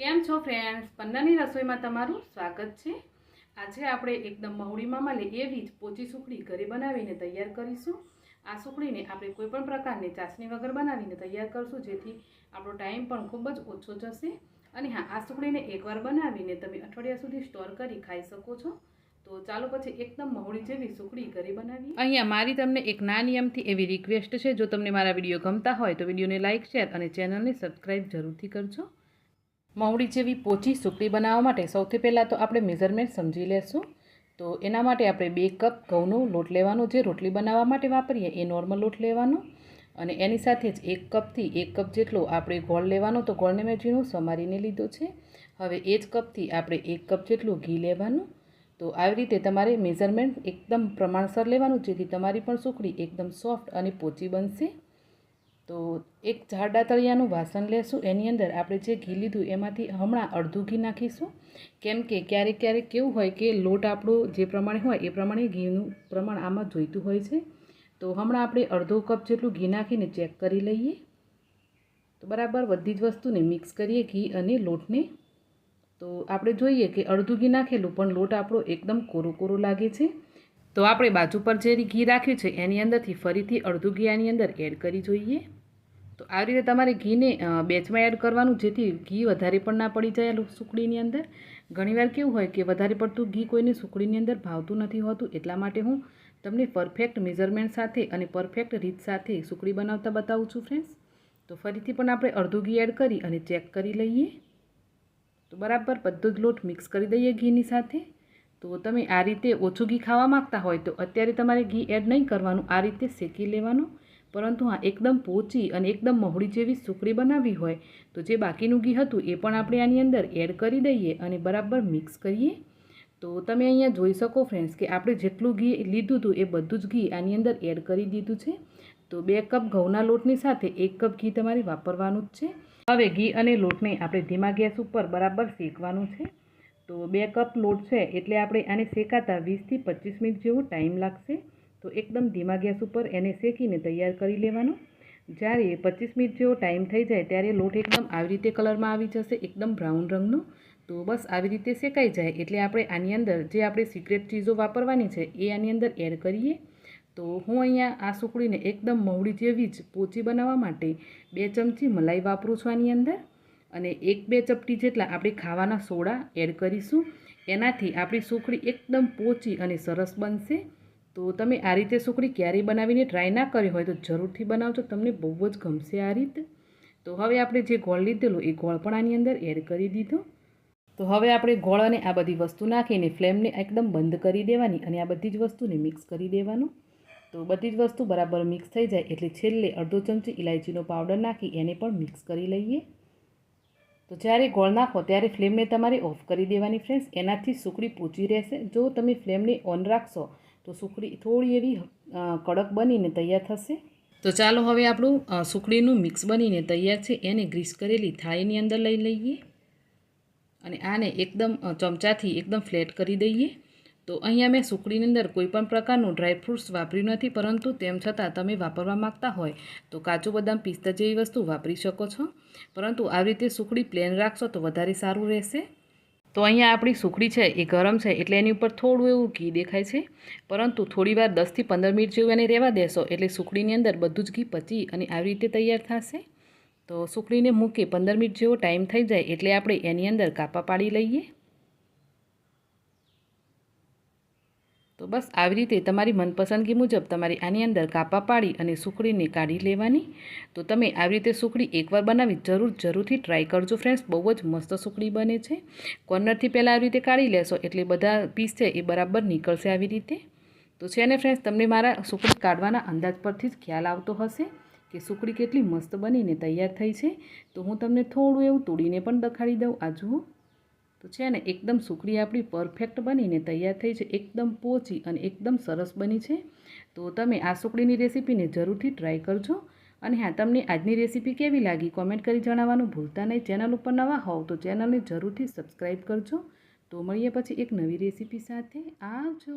કેમ છો ફ્રેન્ડ્સ પન્નાની રસોઈમાં તમારું સ્વાગત છે. આજે આપણે એકદમ મહુડીમાં મળે એવી જ પોચી સુખડી ઘરે બનાવીને તૈયાર કરીશું. આ સુખડીને આપણે કોઈપણ પ્રકારની ચાસણી વગર બનાવીને તૈયાર કરશું, જેથી આપણો ટાઈમ પણ ખૂબ જ ઓછો જશે. અને હા, આ સુખડીને એકવાર બનાવીને તમે અઠવાડિયા સુધી સ્ટોર કરી ખાઈ શકો છો. તો ચાલો પછી એકદમ મહુડી જેવી સુખડી ઘરે બનાવી અહીંયા મારી તમને એક નાની નિયમથી એવી રિક્વેસ્ટ છે. જો તમને મારા વીડિયો ગમતા હોય તો વિડીયોને લાઇક શેર અને ચેનલને સબસ્ક્રાઈબ જરૂરથી કરજો. મહુડી જેવી પોચી સુકડી બનાવવા માટે સૌથી પહેલાં તો આપણે મેઝરમેન્ટ સમજી લેશું. તો એના માટે આપણે બે કપ ઘઉંનો લોટ લેવાનો જે રોટલી બનાવવા માટે વાપરીએ એ નોર્મલ લોટ લેવાનો. અને એની સાથે જ એક કપથી એક કપ જેટલો આપણે ગોળ લેવાનો. તો ગોળને મેં ઝીણું સમારીને લીધો છે. હવે એ જ કપથી આપણે એક કપ જેટલું ઘી લેવાનું. તો આવી રીતે તમારે મેઝરમેન્ટ એકદમ પ્રમાણસર લેવાનું, જેથી તમારી પણ સુખડી એકદમ સોફ્ટ અને પોચી બનશે. તો એક જાડા તળિયાનું વાસણ લેશું. એની અંદર આપણે જે ઘી લીધું એમાંથી હમણાં અડધું ઘી નાખીશું. કેમ કે ક્યારેક ક્યારેક કેવું હોય કે લોટ આપણો જે પ્રમાણે હોય એ પ્રમાણે ઘીનું પ્રમાણ આમાં જોઈતું હોય છે. તો હમણાં આપણે અડધો કપ જેટલું ઘી નાખીને ચેક કરી લઈએ. તો બરાબર બધી જ વસ્તુને મિક્સ કરીએ ઘી અને લોટને. તો આપણે જોઈએ કે અડધું ઘી નાખેલું પણ લોટ આપણો એકદમ કોરો કોરો લાગે છે. તો આપણે બાજુ પર જે ઘી રાખ્યું છે, એની અંદરથી ફરીથી અડધું ઘી આની અંદર એડ કરી જોઈએ. તો આવી રીતે તમારે ઘીને બેચમાં એડ કરવાનું, જેથી ઘી વધારે પણ ના પડી જાય સુકડીની અંદર. ઘણીવાર કેવું હોય કે વધારે પડતું ઘી કોઈને સુકડીની અંદર ભાવતું નથી હોતું, એટલા માટે હું તમને પરફેક્ટ મેઝરમેન્ટ સાથે અને પરફેક્ટ રીત સાથે સુકડી બનાવતા બતાવું છું ફ્રેન્ડ્સ તો ફરીથી પણ આપણે અડધું ઘી એડ કરી અને ચેક કરી લઈએ. તો બરાબર બધો જ લોટ મિક્સ કરી દઈએ ઘીની સાથે. તો તમે આ રીતે ઓછું ઘી ખાવા માગતા હોય તો અત્યારે તમારે ઘી એડ નહીં કરવાનું, આ રીતે શેકી લેવાનું. પરંતુ હા, એકદમ પોચી અને એકદમ મહુડી જેવી સુખડી બનાવવી હોય તો જે બાકીનું ઘી હતું એ પણ આપણે આની અંદર એડ કરી દઈએ અને બરાબર મિક્સ કરીએ. તો તમે અહીંયા જોઈ શકો ફ્રેન્ડ્સ કે આપણે જેટલું ઘી લીધું હતું એ બધું જ ઘી આની અંદર એડ કરી દીધું છે. તો બે કપ ઘઉંના લોટની સાથે એક કપ ઘી તમારે વાપરવાનું જ છે. હવે ઘી અને લોટને આપણે ધીમા ગેસ ઉપર બરાબર શેકવાનું છે. તો બે કપ લોટ છે, એટલે આપણે આને શેકાતા વીસથી પચીસ મિનિટ જેવો ટાઈમ લાગશે. તો એકદમ ધીમા ગેસ ઉપર એને શેકીને તૈયાર કરી લેવાનો. જ્યારે પચીસ મિનિટ જેવો ટાઈમ થઈ જાય ત્યારે લોટ એકદમ આવી રીતે કલરમાં આવી જશે, એકદમ બ્રાઉન રંગનો. તો બસ આવી રીતે શેકાઈ જાય, એટલે આપણે આની અંદર જે આપણે સિક્રેટ ચીજો વાપરવાની છે, એ આની અંદર એડ કરીએ. તો હું અહીંયા આ સુકડીને એકદમ મહુડી જેવી જ પોચી બનાવવા માટે બે ચમચી મલાઈ વાપરું છું આની અંદર. અને એક બે ચપટી જેટલા આપણે ખાવાના સોડા એડ કરીશું. એનાથી આપણી સુખડી એકદમ પોચી અને સરસ બનશે. તો તમે આ રીતે સુખડી ક્યારેય બનાવીને ટ્રાય ના કરી હોય તો જરૂરથી બનાવજો. તમને બહુ જ ગમશે આ રીત. તો હવે આપણે જે ગોળ લીધેલો એ ગોળ પણ આની અંદર એડ કરી દીધો. તો હવે આપણે ગોળ અને આ બધી વસ્તુ નાખીને ફ્લેમને એકદમ બંધ કરી દેવાની અને આ બધી જ વસ્તુને મિક્સ કરી દેવાનું. તો બધી જ વસ્તુ બરાબર મિક્સ થઈ જાય એટલે છેલ્લે અડધો ચમચી ઇલાયચીનો પાવડર નાખી એને પણ મિક્સ કરી લઈએ. તો જ્યારે ગોળ નાખો ત્યારે ફ્લેમને તમારે ઓફ કરી દેવાની ફ્રેન્ડ્સ એનાથી સુકડી પૂછી રહેશે. જો તમે ફ્લેમને ઓન રાખશો, તો સુકડી થોડી એવી કડક બનીને તૈયાર થશે. તો ચાલો હવે આપણું સુકડીનું મિક્સ બનીને તૈયાર છે. એને ગ્રીસ કરેલી થાળીની અંદર લઈ લઈએ અને આને એકદમ ચમચાથી એકદમ ફ્લેટ કરી દઈએ. તો અહીંયા મેં સુકડીની અંદર કોઈ પણ પ્રકારનું ડ્રાયફ્રૂટ્સ વાપર્યું નથી, પરંતુ તેમ છતાં તમે વાપરવા માગતા હોય તો કાચું બદામ પિસ્તા જેવી વસ્તુ વાપરી શકો છો. પરંતુ આવી રીતે સુકડી પ્લેન રાખશો તો વધારે સારું રહેશે. તો અહીંયા આપણી સુખડી છે એ ગરમ છે એટલે એની ઉપર થોડું એવું ઘી દેખાય છે. પરંતુ થોડીવાર દસથી પંદર મિનિટ જેવું એને રહેવા દેશો એટલે સુખડીની અંદર બધું જ ઘી પચી અને આવી રીતે તૈયાર થશે. તો સુખડીને મૂકી પંદર મિનિટ જેવો ટાઈમ થઈ જાય એટલે આપણે એની અંદર કાપા પાડી લઈએ. તો બસ આવી રીતે તમારી મનપસંદગી મુજબ તમારી આની અંદર કાપા પાડી અને સુખડીને કાઢી લેવાની. તો તમે આવી રીતે સુખડી એકવાર બનાવી જરૂર જરૂરથી ટ્રાય કરજો ફ્રેન્ડ્સ બહુ જ મસ્ત સુખડી બને છે. કોર્નરથી પહેલાં આવી રીતે કાઢી લેશો એટલે બધા પીસ છે એ બરાબર નીકળશે આવી રીતે. તો છે ને ફ્રેન્ડ્સ તમને મારા સુખડી કાઢવાના અંદાજ પરથી જ ખ્યાલ આવતો હશે કે સુખડી કેટલી મસ્ત બનીને તૈયાર થઈ છે. તો હું તમને થોડું એવું તોડીને પણ દખાડી દઉં. આ જુઓ. તો છે ને, એકદમ સુખડી આપણી પરફેક્ટ બનીને તૈયાર થઈ છે, એકદમ પોચી અને એકદમ સરસ બની છે. તો તમે આ સુખડીની રેસીપીને જરૂરથી ટ્રાય કરજો. અને હા, તમને આજની રેસીપી કેવી લાગી કોમેન્ટ કરી જણાવવાનું ભૂલતા નહીં. ચેનલ ઉપર નવા હોવ તો ચેનલને જરૂરથી સબસ્ક્રાઈબ કરજો. તો મળીએ પછી એક નવી રેસીપી સાથે. આવજો!